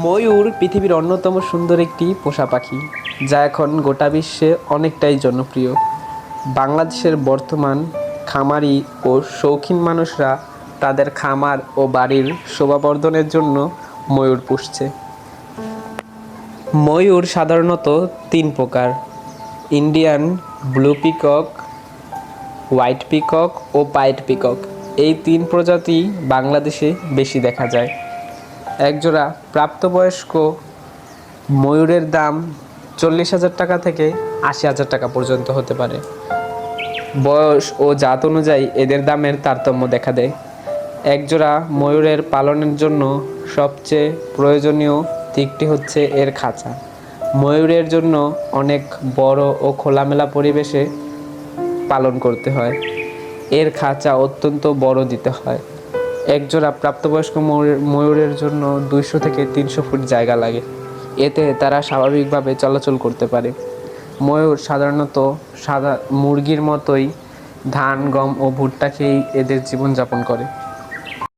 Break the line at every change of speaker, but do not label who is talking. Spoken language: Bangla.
ময়ূর পৃথিবীর অন্যতম সুন্দর একটি পোষা পাখি, যা এখন গোটা বিশ্বে অনেকটাই জনপ্রিয়। বাংলাদেশের বর্তমান খামারি ও শৌখিন মানুষরা তাদের খামার ও বাড়ির শোভাবর্ধনের জন্য ময়ূর পুষছে। ময়ূর সাধারণত তিন প্রকার, Indian, blue peacock, white peacock ও পাইট পিকক। এই তিন প্রজাতি বাংলাদেশে বেশি দেখা যায়। একজোড়া প্রাপ্তবয়স্ক ময়ূরের দাম চল্লিশ হাজার টাকা থেকে আশি হাজার টাকা পর্যন্ত হতে পারে। বয়স ও জাত অনুযায়ী এদের দামের তারতম্য দেখা দেয়। একজোড়া ময়ূরের পালনের জন্য সবচেয়ে প্রয়োজনীয় দিকটি হচ্ছে এর খাঁচা। ময়ূরের জন্য অনেক বড় ও খোলামেলা পরিবেশে পালন করতে হয়। এর খাঁচা অত্যন্ত বড় দিতে হয়। একজোড়া প্রাপ্তবয়স্ক ময়ূরের ময়ূরের জন্য দুইশো থেকে তিনশো ফুট জায়গা লাগে। এতে তারা স্বাভাবিকভাবে চলাচল করতে পারে। ময়ূর সাধারণত সাদা মুরগির মতোই ধান, গম ও ভুট্টা খেয়েই এদের জীবনযাপন করে।